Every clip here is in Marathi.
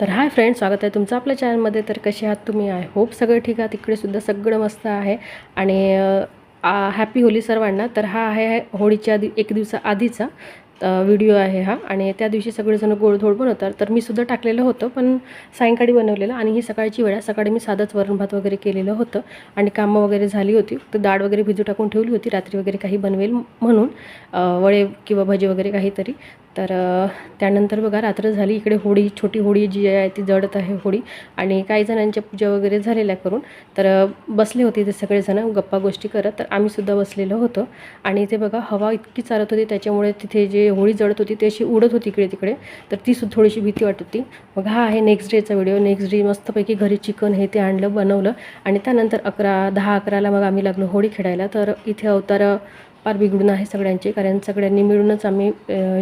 तर हाय फ्रेंड स्वागत आहे तुमचं आपल्या चॅनलमध्ये. तर कसे आहात तुम्ही? आय होप सगळं ठीक आहे इकडेसुद्धा सगळं मस्त आहे. आणि हॅपी होली सर्वांना. तर हा आहे होळीच्या आधी एक दिवसा आधीचा व्हिडिओ आहे हा. आणि त्या दिवशी सगळेजण गोडधोड बनवतात. तर मी सुद्धा टाकलेलं होतं पण सायंकाळी बनवलेलं. आणि ही सकाळची वेळ आहे. सकाळी मी साधंच वरण भात वगैरे केलेलं होतं. आणि कामं वगैरे झाली होती. तर डाळ वगैरे भिजू टाकून ठेवली होती. रात्री वगैरे काही बनवेल म्हणून वळे किंवा भजी वगैरे काहीतरी. तर त्यानंतर बघा रात्र झाली. इकडे होळी छोटी होळी जी आहे ती जडत आहे होळी आणि काही जणांच्या पूजा वगैरे झालेल्या करून तर बसले होते ते सगळेजण. गप्पा गोष्टी करत तर आम्हीसुद्धा बसलेलो होतो. आणि ते बघा हवा इतकी चालत होती. त्याच्यामुळे तिथे जे होळी जळत होती ती अशी उडत होती इकडे तिकडे तर ती सुद्धा थोडीशी भीती वाटत होती. मग हा आहे नेक्स्ट डेचा व्हिडिओ नेक्स्ट डे मस्तपैकी घरी चिकन हे ते आणलं बनवलं. आणि त्यानंतर अकरा दहा अकराला मग आम्ही लागलो होळी खेळायला. तर इथे अवतार फार बिघडून आहे सगळ्यांचे कारण सगळ्यांनी मिळूनच आम्ही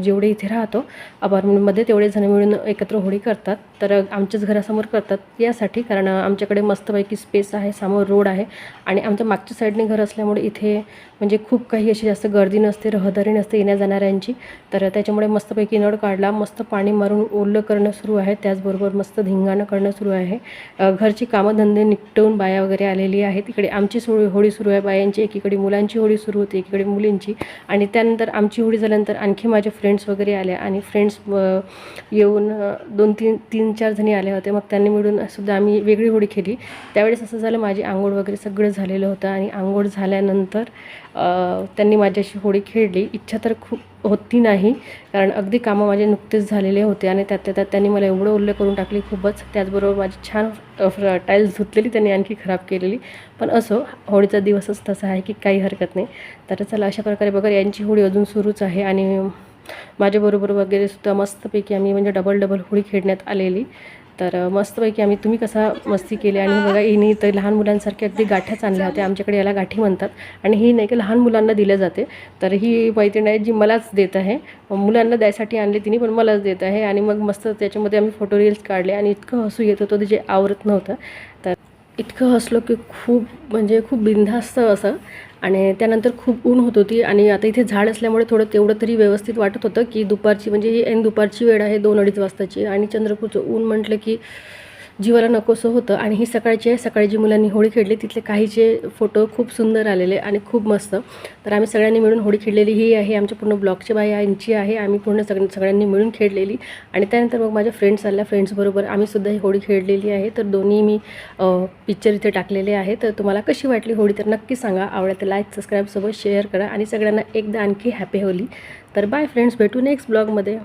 जेवढे इथे राहतो अपार्टमेंटमध्ये तेवढे जण मिळून एकत्र होळी करतात. तर आमच्याच घरासमोर करतात यासाठी कारण आमच्याकडे मस्तपैकी स्पेस आहे समोर रोड आहे आणि आमच्या मागच्या साईडने घर असल्यामुळे इथे म्हणजे खूप काही अशी जास्त गर्दी नसते रहदारी नसते येण्या जाणाऱ्यांची. तर त्याच्यामुळे मस्तपैकी नळ काढला मस्त पाणी मारून ओलं करणं सुरू आहे त्याचबरोबर मस्त धिंगाणं करणं सुरू आहे. घरची कामधंदे निपटवून बाया वगैरे आलेली आहे तिकडे आमची सोळी होळी सुरू आहे बायांची एकीकडे मुलांची होळी सुरू होती एकीकडे मुलींची. आणि त्यानंतर आमची होळी झाल्यानंतर आणखी माझ्या फ्रेंड्स वगैरे आल्या आणि फ्रेंड्स येऊन दोन तीन तीन चार जणी आल्या होत्या मग त्यांनी मिळून सुद्धा आम्ही वेगळी होळी खेळली. त्यावेळेस असं झालं माझी आंघोळ वगैरे सगळं झालेलं होतं आणि आंघोळ झाल्यानंतर त्यांनी माझ्याशी होळी खेळली. इच्छा तर खूप होती नाही. कारण अगदी कामं माझे नुकतेच झालेले होते आणि त्यात त्यात त्यांनी मला एवढं उल्लेख करून टाकली खूपच. त्याचबरोबर माझी छान टाईल्स धुतलेली त्यांनी आणखी खराब केलेली. पण असो होळीचा दिवसच तसा आहे की काही हरकत नाही. तर चला अशा प्रकारे बघा यांची होळी अजून सुरूच आहे आणि माझ्याबरोबर वगैरे सुद्धा मस्तपैकी आम्ही म्हणजे डबल डबल होळी खेळण्यात आलेली. तर मस्तपैकी आम्ही तुम्ही कसा मस्ती केली आणि बघा हिने तर लहान मुलांसारख्या अगदी गाठ्याच आणल्या होत्या. आमच्याकडे याला गाठी म्हणतात. आणि ही नाही की लहान मुलांना दिल्या जाते. तर ही मैत्रीण आहे जी मलाच देत आहे. मुलांना द्यायसाठी आणली तिने पण मलाच देत आहे. आणि मग मस्त त्याच्यामध्ये आम्ही फोटो रील्स काढले आणि इतकं हसू येत होतं ते जे आवरत नव्हतं. तर इतकं हसलो की खूप म्हणजे खूप बिनधास्त असं. आणि त्यानंतर खूप ऊन होत होती आणि आता इथे झाड असल्यामुळे थोडं तेवढं तरी व्यवस्थित वाटत होतं की दुपारची म्हणजे ही ऐन दुपारची वेळ आहे दोन अडीच वाजताची. आणि चंद्रपूरचं ऊन म्हटलं की जीवाला नकोसं होतं. आणि ही सकाळची आहे. सकाळी जी मुलांनी होळी खेळली तिथले काहीचे फोटो खूप सुंदर आलेले आणि खूप मस्त. तर आम्ही सगळ्यांनी मिळून होळी खेळलेली. ही आहे आमच्या पूर्ण ब्लॉगची बाई यांची आहे. आम्ही पूर्ण सग सगळ्यांनी मिळून खेळलेली. आणि त्यानंतर मग माझ्या फ्रेंड्स आल्या. फ्रेंड्सबरोबर आम्ही सुद्धा ही होळी खेळलेली आहे. तर दोन्ही मी पिक्चर इथे टाकलेले आहे तर तुम्हाला कशी वाटली होळी तर नक्की सांगा. आवडलं तर लाईक सबस्क्राईबसोबत शेअर करा. आणि सगळ्यांना एकदा आणखी हॅपी होली. तर बाय फ्रेंड्स भेटू नेक्स्ट ब्लॉगमध्ये